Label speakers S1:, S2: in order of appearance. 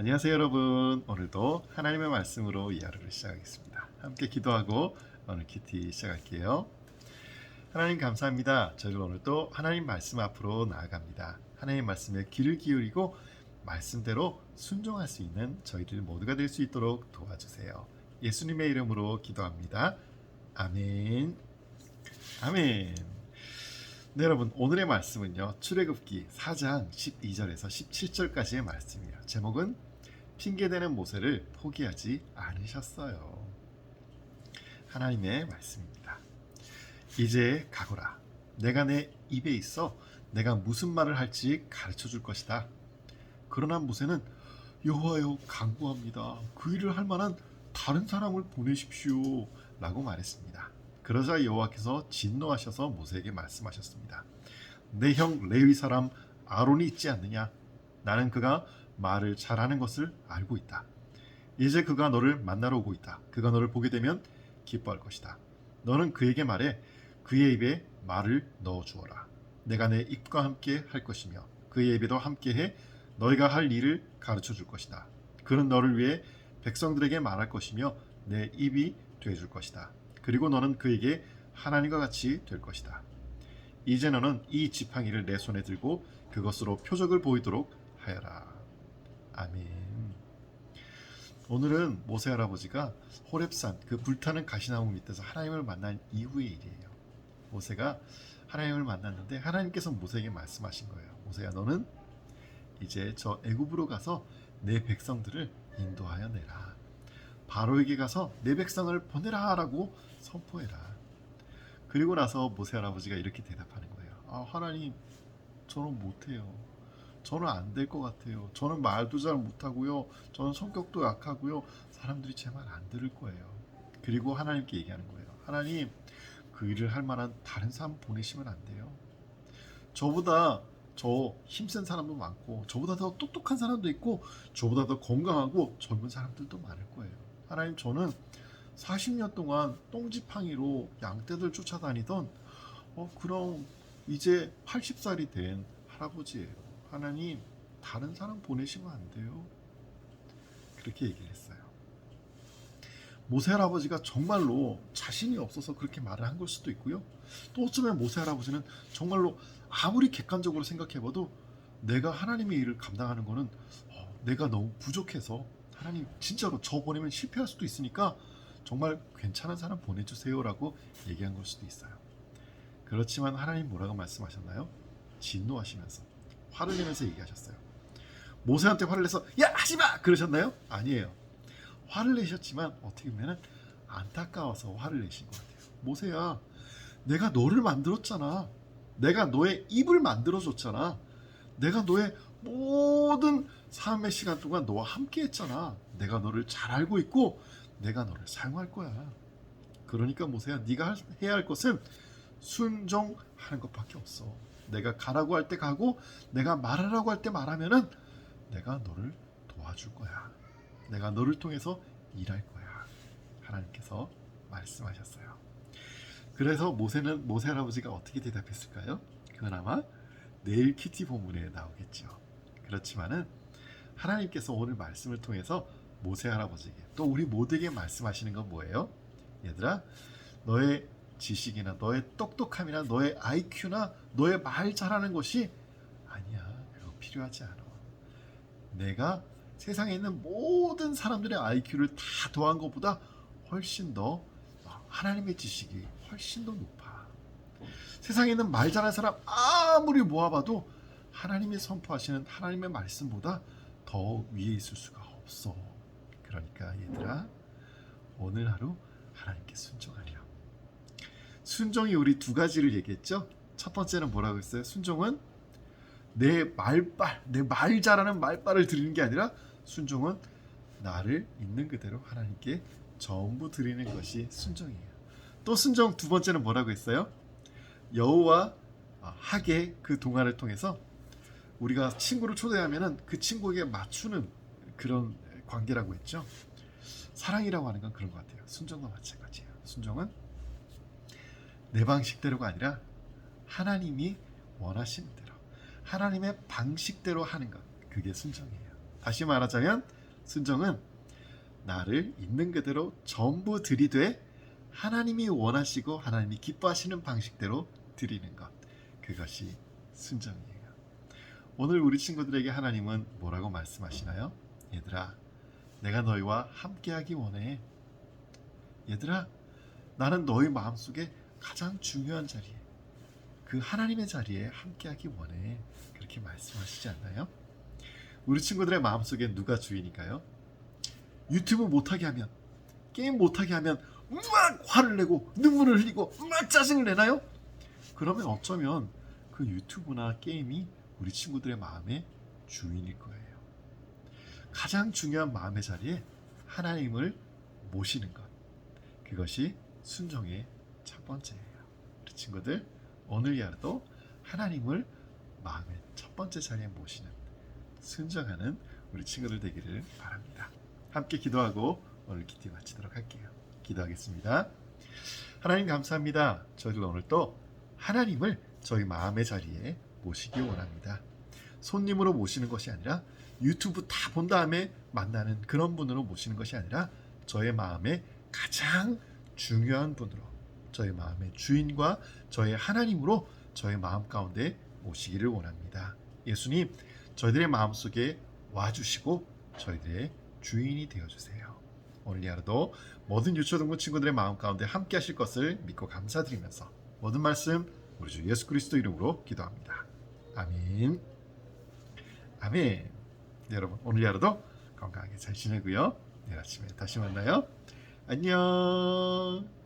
S1: 안녕하세요 여러분. 오늘도 하나님의 말씀으로 이 하루를 시작하겠습니다. 함께 기도하고 오늘 키티 시작할게요. 하나님 감사합니다. 저희가 오늘 또 하나님 말씀 앞으로 나아갑니다. 하나님 말씀에 귀를 기울이고 말씀대로 순종할 수 있는 저희들 모두가 될 수 있도록 도와주세요. 예수님의 이름으로 기도합니다. 아멘. 아멘. 네 여러분. 오늘의 말씀은요 출애굽기 4장 12절에서 17절까지의 말씀이에요. 제목은 핑계대는 모세를 포기하지 않으셨어요. 하나님의 말씀입니다. 이제 가거라. 내가 내 입에 있어 내가 무슨 말을 할지 가르쳐 줄 것이다. 그러나 모세는 여호와여 강구합니다. 그 일을 할 만한 다른 사람을 보내십시오 라고 말했습니다. 그러자 여호와께서 진노하셔서 모세에게 말씀하셨습니다. 내 형 레위 사람 아론이 있지 않느냐? 나는 그가 말을 잘하는 것을 알고 있다. 이제 그가 너를 만나러 오고 있다. 그가 너를 보게 되면 기뻐할 것이다. 너는 그에게 말해 그의 입에 말을 넣어 주어라. 내가 내 입과 함께 할 것이며 그의 입에도 함께해 너희가 할 일을 가르쳐 줄 것이다. 그는 너를 위해 백성들에게 말할 것이며 내 입이 돼줄 것이다. 그리고 너는 그에게 하나님과 같이 될 것이다. 이제 너는 이 지팡이를 내 손에 들고 그것으로 표적을 보이도록 하여라. 아멘. 오늘은 모세 할아버지가 호렙산 그 불타는 가시나무 밑에서 하나님을 만난 이후의 일이에요. 모세가 하나님을 만났는데 하나님께서 모세에게 말씀하신 거예요. 모세야 너는 이제 저 애굽으로 가서 내 백성들을 인도하여 내라. 바로에게 가서 내 백성을 보내라라고 선포해라. 그리고 나서 모세 할아버지가 이렇게 대답하는 거예요. 아 하나님 저는 못해요. 저는 안 될 것 같아요. 저는 말도 잘 못하고요. 저는 성격도 약하고요. 사람들이 제 말 안 들을 거예요. 그리고 하나님께 얘기하는 거예요. 하나님 그 일을 할 만한 다른 사람 보내시면 안 돼요. 저보다 저 힘센 사람도 많고 저보다 더 똑똑한 사람도 있고 저보다 더 건강하고 젊은 사람들도 많을 거예요. 하나님 저는 40년 동안 똥지팡이로 양떼들 쫓아다니던 어 그럼 이제 80살이 된 할아버지예요. 하나님 다른 사람 보내시면 안 돼요. 그렇게 얘기를 했어요. 모세 할아버지가 정말로 자신이 없어서 그렇게 말을 한 걸 수도 있고요. 또 어쩌면 모세 할아버지는 정말로 아무리 객관적으로 생각해봐도 내가 하나님의 일을 감당하는 거는 어, 내가 너무 부족해서 하나님 진짜로 저 보내면 실패할 수도 있으니까 정말 괜찮은 사람 보내주세요라고 얘기한 걸 수도 있어요. 그렇지만 하나님 뭐라고 말씀하셨나요? 진노하시면서 화를 내면서 얘기하셨어요. 모세한테 화를 내서 야 하지마 그러셨나요? 아니에요. 화를 내셨지만 어떻게 보면 안타까워서 화를 내신 것 같아요. 모세야 내가 너를 만들었잖아. 내가 너의 입을 만들어줬잖아. 내가 너의 모든 삶의 시간 동안 너와 함께 했잖아. 내가 너를 잘 알고 있고 내가 너를 사용할 거야. 그러니까 모세야 네가 해야 할 것은 순종하는 것밖에 없어. 내가 가라고 할 때 가고 내가 말하라고 할 때 말하면은 내가 너를 도와줄 거야. 내가 너를 통해서 일할 거야. 하나님께서 말씀하셨어요. 그래서 모세는 모세 할아버지가 어떻게 대답했을까요? 그건 아마 내일 키티 본문에 나오겠죠. 그렇지만은 하나님께서 오늘 말씀을 통해서 모세 할아버지에게 또 우리 모두에게 말씀하시는 건 뭐예요? 얘들아, 너의 지식이나 너의 똑똑함이나 너의 IQ나 너의 말 잘하는 것이 아니야. 그거 필요하지 않아. 내가 세상에 있는 모든 사람들의 IQ를 다 더한 것보다 훨씬 더 하나님의 지식이 훨씬 더 높아. 세상에 있는 말 잘하는 사람 아무리 모아봐도 하나님이 선포하시는 하나님의 말씀보다 더 위에 있을 수가 없어. 그러니까 얘들아 오늘 하루 하나님께 순종하렴. 순종이 우리 두 가지를 얘기했죠. 첫 번째는 뭐라고 했어요? 순종은 내 말빨, 내 말 잘하는 말빨을 드리는 게 아니라 순종은 나를 있는 그대로 하나님께 전부 드리는 것이 순종이에요. 또 순종 두 번째는 뭐라고 했어요? 여우와 하게 그 동화를 통해서 우리가 친구를 초대하면은 그 친구에게 맞추는 그런 관계라고 했죠. 사랑이라고 하는 건 그런 것 같아요. 순종과 마찬가지예요. 순종은 내 방식대로가 아니라 하나님이 원하시는 대로 하나님의 방식대로 하는 것 그게 순종이에요. 다시 말하자면 순종은 나를 있는 그대로 전부 들이되 하나님이 원하시고 하나님이 기뻐하시는 방식대로 드리는 것. 그것이 순종이에요. 오늘 우리 친구들에게 하나님은 뭐라고 말씀하시나요? 얘들아, 내가 너희와 함께하기 원해. 얘들아, 나는 너희 마음속에 가장 중요한 자리에, 그 하나님의 자리에 함께하기 원해. 그렇게 말씀하시지 않나요? 우리 친구들의 마음속에 누가 주인일까요? 유튜브 못하게 하면, 게임 못하게 하면 막 화를 내고 눈물을 흘리고 막 짜증을 내나요? 그러면 어쩌면 그 유튜브나 게임이 우리 친구들의 마음의 주인일 거예요. 가장 중요한 마음의 자리에 하나님을 모시는 것. 그것이 순종의 첫 번째예요. 우리 친구들 오늘 하루도 하나님을 마음의 첫 번째 자리에 모시는 순종하는 우리 친구들 되기를 바랍니다. 함께 기도하고 오늘 기티 마치도록 할게요. 기도하겠습니다. 하나님 감사합니다. 저희들 오늘 또 하나님을 저희 마음의 자리에 모시기 원합니다. 손님으로 모시는 것이 아니라 유튜브 다 본 다음에 만나는 그런 분으로 모시는 것이 아니라 저의 마음의 가장 중요한 분으로 저의 마음의 주인과 저의 하나님으로 저의 마음 가운데 모시기를 원합니다. 예수님, 저희들의 마음 속에 와주시고 저희들의 주인이 되어주세요. 오늘 이 하루도 모든 유초등부 친구들의 마음 가운데 함께 하실 것을 믿고 감사드리면서 모든 말씀 우리 주 예수 그리스도 이름으로 기도합니다. 아멘. 아멘. 네, 여러분 오늘 하루도 건강하게 잘 지내고요. 내일 아침에 다시 만나요. 안녕.